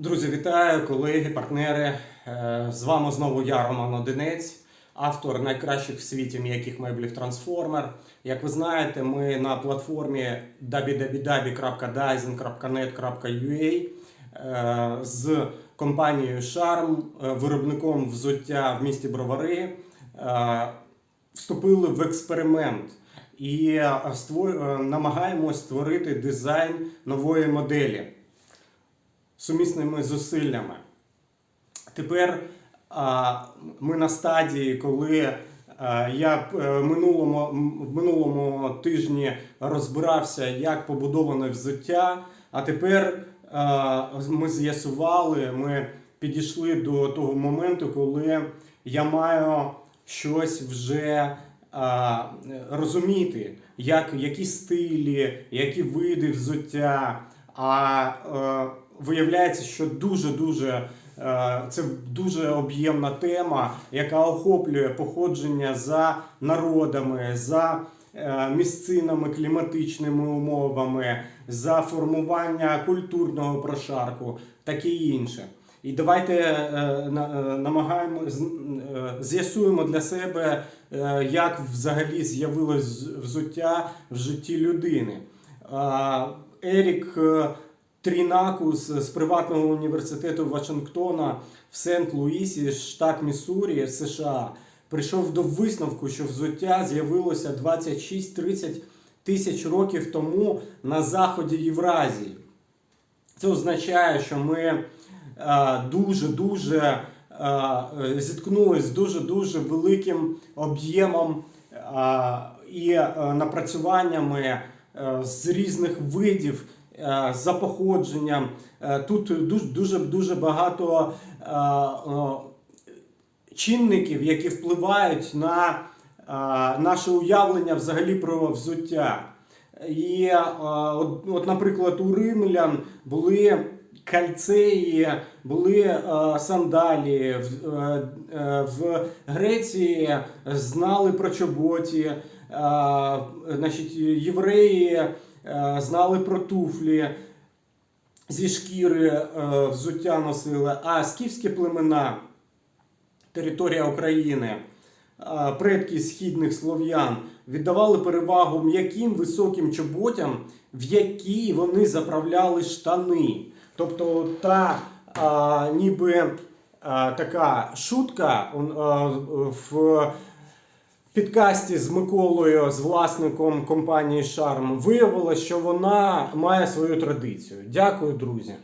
Друзі, вітаю, колеги, партнери. Е, З вами знову я, Роман Одинець, автор найкращих в світі м'яких меблів Transformer. Як ви знаєте, ми на платформі www.dyson.net.ua е, з компанією Charm, е, виробником взуття в місті Бровари, вступили в експеримент і намагаємось створити дизайн нової моделі сумісними зусиллями. Тепер ми на стадії, коли я е, минулому, в минулому тижні розбирався, як побудоване взуття, а тепер ми з'ясували, ми підійшли до того моменту, коли я маю щось вже розуміти, як, які стилі, які види взуття. А е, виявляється, що дуже-дуже е, це дуже об'ємна тема, яка охоплює походження за народами, за е, місцинами, кліматичними умовами, за формування культурного прошарку, таке інше. І давайте е, на- намагаємо з'ясуємо для себе, як взагалі з'явилось взуття в житті людини. Ерік Трінакус з приватного університету Вашингтона в Сент-Луісі, штат Міссурі, США, прийшов до висновку, що взуття з'явилося 26-30 тисяч років тому на заході Євразії. Це означає, що ми е, дуже-дуже зіткнулися з дуже-дуже великим об'ємом е, і е, напрацюваннями з різних видів за походженням. Е, Тут дуже дуже, багато е, е, чинників, які впливають на е, наше уявлення взагалі про взуття. І, е, от, от, наприклад, у римлян були кальцеї, були е, сандалії, в, е, е, в Греції знали про чоботі, е, значить, євреї е, знали про туфлі, зі шкіри е, взуття носили, а скіфські племена, територія України, е, предки східних слов'ян віддавали перевагу м'яким високим чоботям, в які вони заправляли штани. Тобто та а, ніби а, така шутка а, в підкасті з Миколою, з власником компанії Шарм, виявилося, що вона має свою традицію. Дякую, друзі.